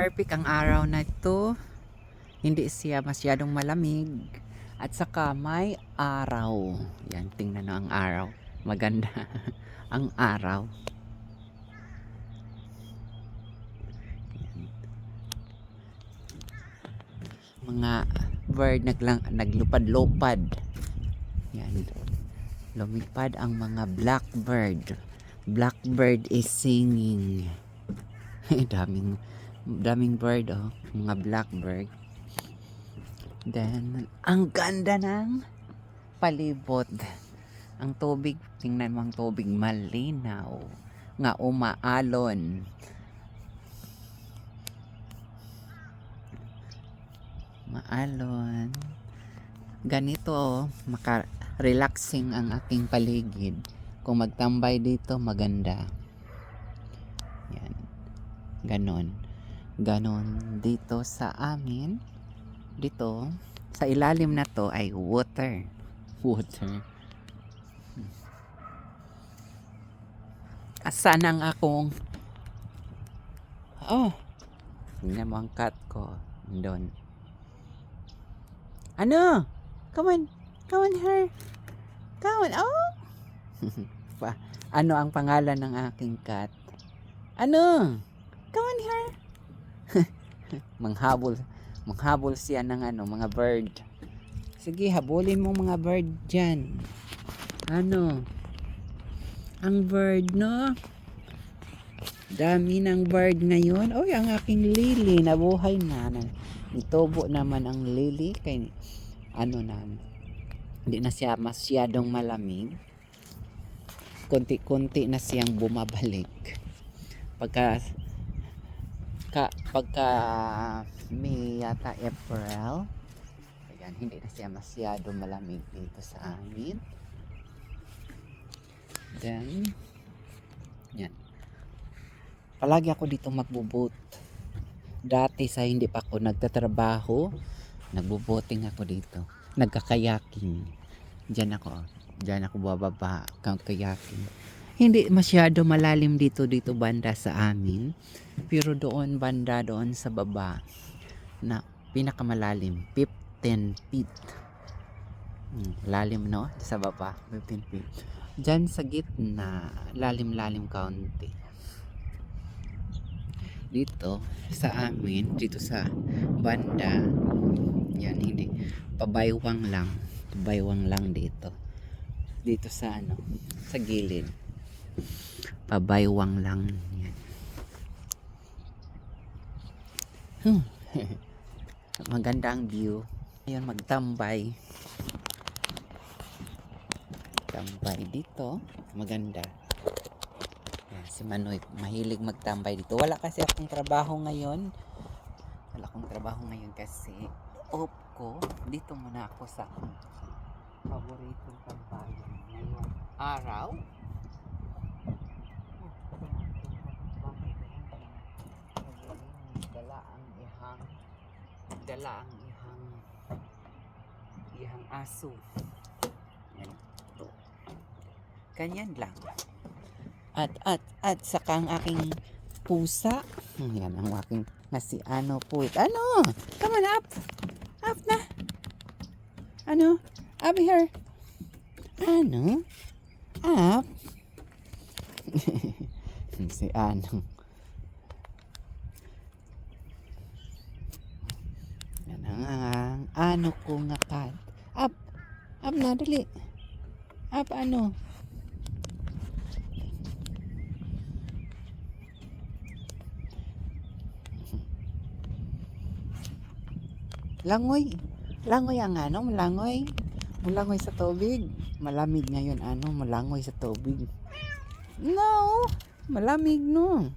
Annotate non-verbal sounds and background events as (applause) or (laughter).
Perfect ang araw na ito. Hindi siya masyadong malamig. At saka may araw. Yan, tingnan na ang araw. Maganda (laughs) ang araw. Mga bird naglang, naglupad-lupad. Yan. Lumipad ang mga blackbird. Blackbird is singing. (laughs) daming daming bird oh, mga blackbird. Then ang ganda ng palibot. Ang tubig, tingnan mo ang tubig malinaw nga umaalon. Maalon. Ganito oh, maka-relaxing ang aking paligid. Kung magtambay dito, maganda. Yan. Ganon. Ganon dito sa amin. Dito, sa ilalim na to ay water. Water. Asan ang akong Oh. Tingnan mo ang cat ko. Doon. Ano? Come on. Come on, her. Come on. Oh. (laughs) pa, ano ang pangalan ng aking cat? Ano? Manghabol. Manghabol siya ng ano, mga bird. Sige, habulin mo mga bird dyan. Ano? Ang bird, no? Dami ng bird ngayon. Oy, ang aking lily, nabuhay na. na- Itobo naman ang lily. Kay, ano na, hindi na siya masyadong malamig konti-konti na siyang bumabalik. Pagka ka, pagka May yata April, ayan, hindi na siya masyado malamig dito sa amin. Then, yan. Palagi ako dito magbubot. Dati sa hindi pa ako nagtatrabaho, nagbuboting ako dito. Nagkakayaking. Diyan ako. Diyan ako bababa. Kayaking. Hindi masyado malalim dito dito banda sa amin. Pero doon banda doon sa baba na pinakamalalim 15 feet. Hmm, lalim no sa baba 15 feet. Diyan sa gitna lalim-lalim kaunti. Dito sa amin dito sa banda yan hindi pabaywang lang pabaywang lang dito dito sa ano sa gilid pabaywang lang. Yan Hmm. (laughs) maganda ang view. Ayun magtambay. Tambay dito. Maganda. Yan, si Manoy mahilig magtambay dito. Wala kasi akong trabaho ngayon. Wala akong trabaho ngayon kasi off ko. Dito muna ako sa paboritong tambayan ngayong araw dala ang ihang dala ang ihang ihang aso. Yan to ganyan lang. At at at saka ang aking pusa. Yan ang aking na si ano po. Ano? Come on up. Up na. Ano? Up here. Ano? Up. (laughs) Si ano Ang, ang ano ko nga kat. Up. Up na, dali. Up, ano. Langoy. Langoy ang ano, malangoy. Malangoy sa tubig. Malamig ngayon, ano, malangoy sa tubig. No, malamig no.